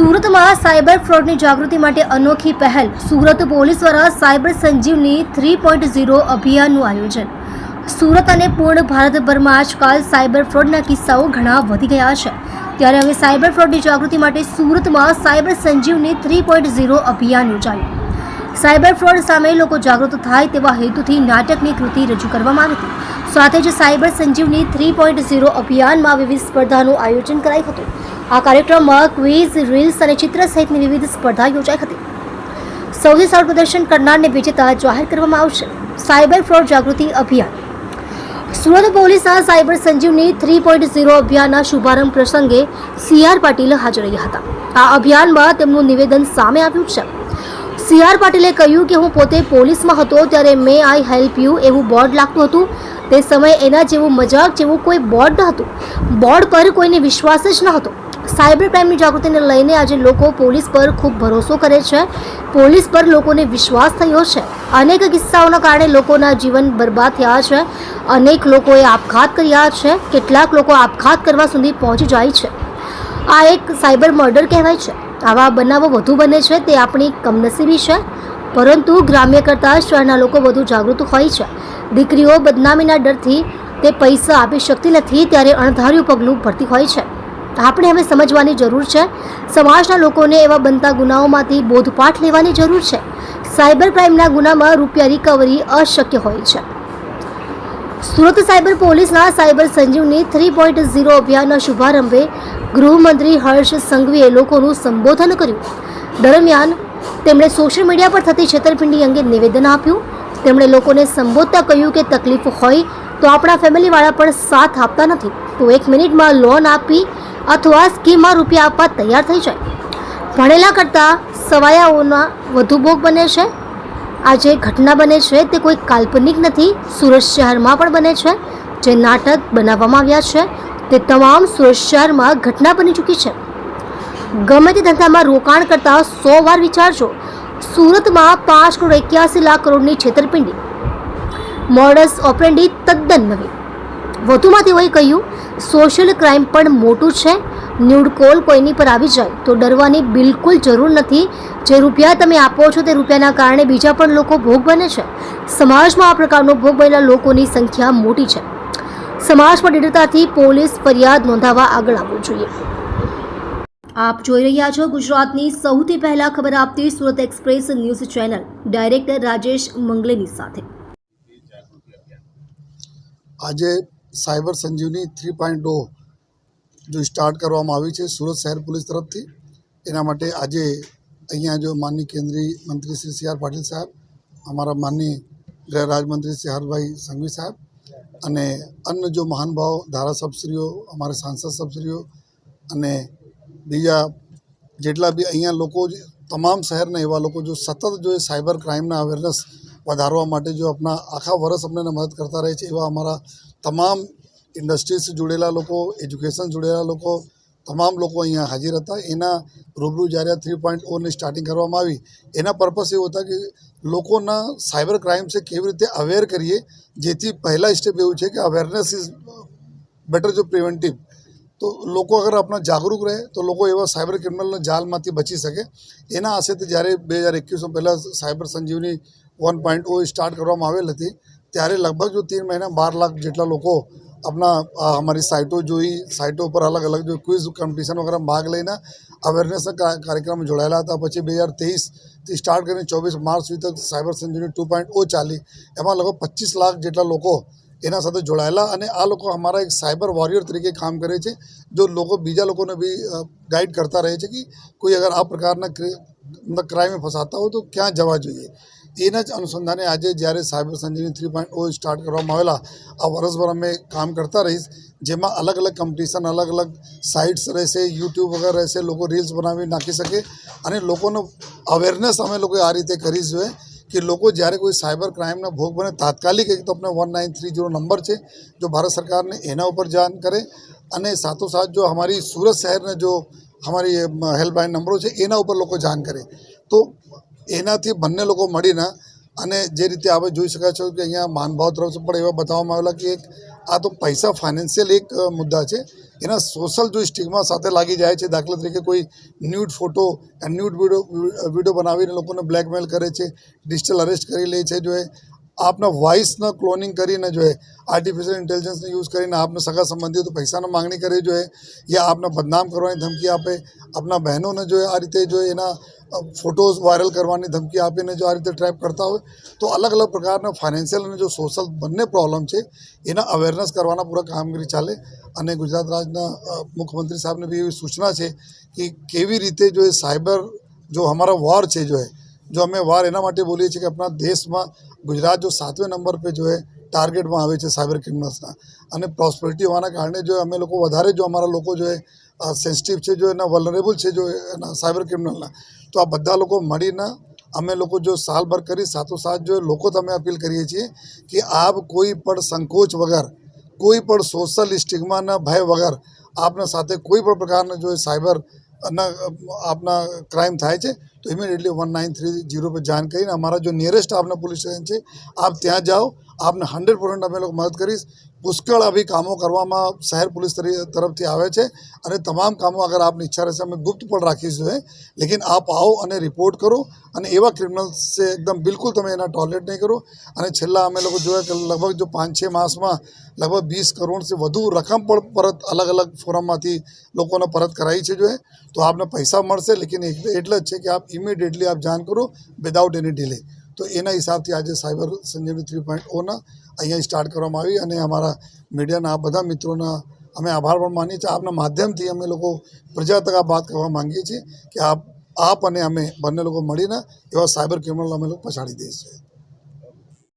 સુરતમાં સાયબર ફ્રોડની જાગૃતિ માટે અનોખી પહેલ. સુરત પોલીસ દ્વારા cyber Sanjeevani three point zero અભિયાનનું આયોજન. સુરત અને પૂર્ણ ભારતભરમાં આજકાલ સાયબર ફ્રોડના કિસ્સાઓ ઘણા વધી ગયા છે. ત્યારે હવે સાયબર ફ્રોડની જાગૃતિ માટે સુરતમાં cyber Sanjeevani three point zero અભિયાન યોજાયું. સાયબર ફ્રોડ સામે લોકો જાગૃત થાય તેવા હેતુથી નાટકની કૃતિ રજૂ કરવામાં આવી હતી. સાથે જ cyber Sanjeevani three point zero અભિયાનમાં વિવિધ સ્પર્ધાનું આયોજન કરાયું હતું. આ કાર્યક્રમમાં ક્વિઝ, રીલ્સ અને ચિત્ર સહિતની વિવિધ સ્પર્ધા યોજાઈ હતી. સૌથી સારું પ્રદર્શન કરનારને વિજેતા જાહેર કરવામાં આવશે. સાયબર ફ્રોડ જાગૃતિ અભિયાન. સુરત પોલીસના cyber Sanjeevani three point zero અભિયાનના શુભારંભ પ્રસંગે સી આર પાટીલ હાજર રહ્યા હતા. આ અભિયાનમાં તેમનું નિવેદન સામે આવ્યું છે. સી આર પાટીલે કહ્યું કે હું પોતે પોલીસમાં હતો ત્યારે મે આઈ હેલ્પ યુ એવું બોર્ડ લાગતું હતું. તે સમયે એના જેવું મજાક જેવું કોઈ બોર્ડ ન હતું. બોર્ડ પર કોઈને વિશ્વાસ જ ન હતો. સાયબર ક્રાઇમની જાગૃતિને લઈને આજે લોકો પોલીસ પર ખૂબ ભરોસો કરે છે. પોલીસ પર લોકોને વિશ્વાસ થયો છે. અનેક કિસ્સાઓના કારણે લોકોના જીવન બરબાદ થયા છે. અનેક લોકોએ આપઘાત કર્યા છે. કેટલાક લોકો આપઘાત કરવા સુધી પહોંચી જાય છે. આ એક સાયબર મર્ડર કહેવાય છે. આવા બનાવો વધુ બને છે તે આપણી કમનસીબી છે. પરંતુ ગ્રામ્ય કરતાં શહેરના લોકો વધુ જાગૃત હોય છે. દીકરીઓ બદનામીના ડરથી તે પૈસા આપી શકતી નથી, ત્યારે અણધાર્યું પગલું ભરતી હોય છે. આપણે હવે સમજવાની જરૂર છે. સમાજના લોકોને એવા બનતા ગુનાઓમાંથી બોધપાઠ લેવાની જરૂર છે. સાયબર ક્રાઇમના ગુનામાં રૂપિયા રિકવરી અશક્ય હોય છે. સુરત સાયબર પોલીસના cyber Sanjeevani three point zero અભિયાનના શુભારંભે ગૃહમંત્રી હર્ષ સંઘવીએ લોકોનું સંબોધન કર્યું. દરમિયાન તેમણે સોશિયલ મીડિયા પર થતી છેતરપિંડી અંગે નિવેદન આપ્યું. તેમણે લોકોને સંબોધતા કહ્યું કે તકલીફ હોય તો આપણા ફેમિલીવાળા પણ સાથ આપતા નથી. તો એક મિનિટમાં લોન આપી અથવા સ્કીમમાં રૂપિયા આપવા તૈયાર થઈ જાય. ભણેલા કરતાં સવાયાઓના વધુ ભોગ બને છે. આ જે ઘટના બને છે તે કોઈ કાલ્પનિક નથી. સુરત શહેરમાં પણ બને છે. જે નાટક બનાવવામાં આવ્યા છે તે તમામ સુરત શહેરમાં ઘટના બની ચૂકી છે. ગમે તે ધંધામાં રોકાણ કરતાં સો વાર વિચારજો, સુરતમાં પાંચ કરોડ એક્યાસી લાખ કરોડની છેતરપિંડી. મોડસ ઓપરેન્ડી તદ્દન નવી. વધુમાં તેઓએ કહ્યું સોશિયલ ક્રાઇમ પણ મોટું છે. ન્યૂડ કોલ કોઈની પર આવી જાય તો ડરવાની બિલકુલ જરૂર નથી. જે રૂપિયા તમે આપો છો તે રૂપિયાના કારણે બીજા પણ લોકો ભોગ બને છે. સમાજમાં આ પ્રકારનો ભોગ બનેલા લોકોની સંખ્યા મોટી છે. સમાજમાં પર પોલીસ ફરિયાદ નોંધાવવા આગળ આવવું જોઈએ. આપ જોઈ રહ્યા છો ગુજરાતની સૌથી પહેલા ખબર આપતી Surat express news channel, director Rajesh મંગલેની સાથે. આજે cyber Sanjeevani three point O જો સ્ટાર્ટ કરવામાં આવી છે સુરત શહેર પોલીસ તરફથી. એના માટે આજે અહીંયા જો માનની કેન્દ્રીય મંત્રી શ્રી સી આર પાટીલ સાહેબ, અમારા માનની ગૃહ રાજમંત્રી શ્રી હરભાઈ સંઘવી સાહેબ અને અન્ય જો મહાનુભાવ ધારાસભશ્રીઓ અમારા સાંસદ સભશ્રીઓ અને બીજા જેટલા બી અહીંયા લોકો તમામ શહેરના એવા લોકો જો સતત જો એ સાયબર ક્રાઇમના અવેરનેસ વધારવા માટે જો આપણા આખા વર્ષ અમને મદદ કરતા રહે છે એવા અમારા તમામ ઇન્ડસ્ટ્રીઝ જોડેલા લોકો, એજ્યુકેશન જોડેલા લોકો, તમામ લોકો અહીંયા હાજર હતા. એના રૂબરૂ જ્યારે થ્રી પોઈન્ટ ઓની સ્ટાર્ટિંગ કરવામાં આવી, એના પર્પસ એવો હતા કે લોકોના સાયબર ક્રાઇમ છે કેવી રીતે અવેર કરીએ, જેથી પહેલા સ્ટેપ એવું છે કે અવેરનેસ ઇઝ બેટર જો પ્રિવેન્ટિવ તો લોકો અગર આપણા જાગૃત રહે, તો લોકો એવા સાયબર ક્રિમિનલના જાલમાંથી બચી શકે. એના આશેથી જ્યારે બે હજાર એકવીસમાં પહેલાં cyber Sanjeevani one point O start કરવામાં આવેલ હતી ત્યારે લગભગ જો તીન મહિના, બાર લાખ જેટલા લોકો આપણા અમારી સાઇટો જોઈ, સાઇટો પર અલગ અલગ જો ક્વિઝ કોમ્પિટિશન વગેરે ભાગ લઈને અવેરનેસ કાર્યક્રમ જોડાયેલા હતા. પછી બે હજાર તેવીસથી સ્ટાર્ટ કરીને ચોવીસ માર્ચ સુધી તક cyber century two point O ચાલી. એમાં લગભગ પચીસ લાખ જેટલા લોકો એના સાથે જોડાયેલા અને આ લોકો અમારા એક સાયબર વોરિયર તરીકે કામ કરે છે, જો લોકો બીજા લોકોને બી ગાઈડ કરતા રહે છે કે કોઈ અગર આ પ્રકારના ક્રાઇમે ફસાતા હોય તો ક્યાં જવા જોઈએ? એના જ અનુસંધાને આજે જ્યારે cyber Sanjeevani three point O start કરવામાં આવેલા, આ વર્ષભર અમે કામ કરતા રહીશ, જેમાં અલગ અલગ કોમ્પિટિશન અલગ અલગ સાઇટ્સ રહેશે યુટ્યુબ વગેરે રહેશે, લોકો રીલ્સ બનાવી નાખી શકે અને લોકોનો અવેરનેસ અમે લોકો આ રીતે કરી જોઈએ કે લોકો જ્યારે કોઈ સાયબર ક્રાઇમના ભોગ બને તાત્કાલિક એક તો આપણે one nine three zero number છે, જો ભારત સરકારને એના ઉપર જાણ કરે અને સાથોસાથ જો અમારી સુરત શહેરના જો અમારી હેલ્પલાઇન નંબરો છે, એના ઉપર લોકો જાણ કરે. તો એનાથી બંને લોકો મળીને અને જે રીતે આપણે જોઈ શકાય છો કે અહીંયા માનભાવ તરફ પણ એવા બતાવવામાં આવેલા કે એક આ તો પૈસા ફાઇનાન્શિયલ એક મુદ્દા છે. એના સોશિયલ જો સ્ટિગમાં સાથે લાગી જાય છે. દાખલા તરીકે કોઈ nude photo nude video video બનાવીને લોકોને બ્લેકમેલ કરે છે ડિજિટલ અરેસ્ટ કરી લે છે જો એ આપના વોઇસના ક્લોનિંગ કરીને જોઈએ આર્ટિફિશિયલ ઇન્ટેલિજન્સનો યુઝ કરીને આપને સગા સંબંધિત તો પૈસાની માંગણી કરી જોઈએ યા આપને બદનામ કરવાની ધમકી આપે, આપના બહેનોને જોઈએ આ રીતે જો એના ફોટોઝ વાયરલ કરવાની ધમકી આપીને જો આ રીતે ટ્રેપ કરતા હોય, તો અલગ અલગ પ્રકારના ફાઇનાન્શિયલ અને જો સોશિયલ બંને પ્રોબ્લેમ છે, એના અવેરનેસ કરવાના પૂરા કામગીરી ચાલે. અને ગુજરાત રાજ્યના મુખ્યમંત્રી સાહેબને બી એવી સૂચના છે કે કેવી રીતે જો એ સાયબર જો અમારા વોર છે જો એ જો અમે વાર એના માટે બોલીએ છીએ કે આપણા દેશમાં ગુજરાત જો સાતવે નંબર પર જો ટાર્ગેટમાં આવે છે સાયબર ક્રિમિનલ્સના અને પ્રોસ્પરિટી હોવાના કારણે જો અમે લોકો વધારે જો અમારા લોકો જો સેન્સિટિવ છે, જો એના વલનરેબલ છે, જો એના સાયબર ક્રિમિનલના તો આ બધા લોકો મળીને અમે લોકો જો સાલભર કરી સાથોસાથ જો લોકો તમે અપીલ કરીએ છીએ કે આપ કોઈ પણ સંકોચ વગર, કોઈ પણ સોશિયલ સ્ટિગ્માના ભય વગર આપના સાથે કોઈ પણ પ્રકારના જો સાયબર આપના ક્રાઇમ થાય છે તો immediately one nine three zero પર જાણ કરીને અમારા જો નિયરેસ્ટ આપના પોલીસ સ્ટેશન છે, આપ ત્યાં જાઓ, આપને હંડ્રેડ પર્સન્ટ અમે લોકો મદદ કરીશ. પુષ્કળ આવી કામો કરવામાં શહેર પોલીસ તરફથી આવે છે અને તમામ કામો અગર આપની ઈચ્છા રહેશે, અમે ગુપ્ત પણ રાખીશું એ લેકિન આપ આવો અને રિપોર્ટ કરો અને એવા ક્રિમિનલ્સ એકદમ બિલકુલ તમે એના ટોયલેટ નહીં કરો. અને છેલ્લા અમે લોકો જોયા કે લગભગ જો પાંચ છ માસમાં લગભગ વીસ કરોડથી વધુ રકમ પણ પરત અલગ અલગ ફોરમમાંથી લોકોને પરત કરાવી છે જો તો આપને પૈસા મળશે, લેકિન એટલે જ છે કે આપ ઇમિડિયેટલી આપ જાણ કરો વિદાઉટ એની ડિલે તો એના હિસાબથી આજે સાયબર સંજીવની થ્રી પોઈન્ટ ઓના અહીંયા સ્ટાર્ટ કરવામાં આવી અને અમારા મીડિયાના આ બધા મિત્રોના અમે આભાર પણ માનીએ છીએ. આપના માધ્યમથી અમે લોકો પ્રજા તક વાત કરવા માંગીએ છીએ કે આપ આપ અને અમે બંને લોકો મળીને એવા સાયબર ક્રિમિનલ અમે લોકો પછાડી દઈશું.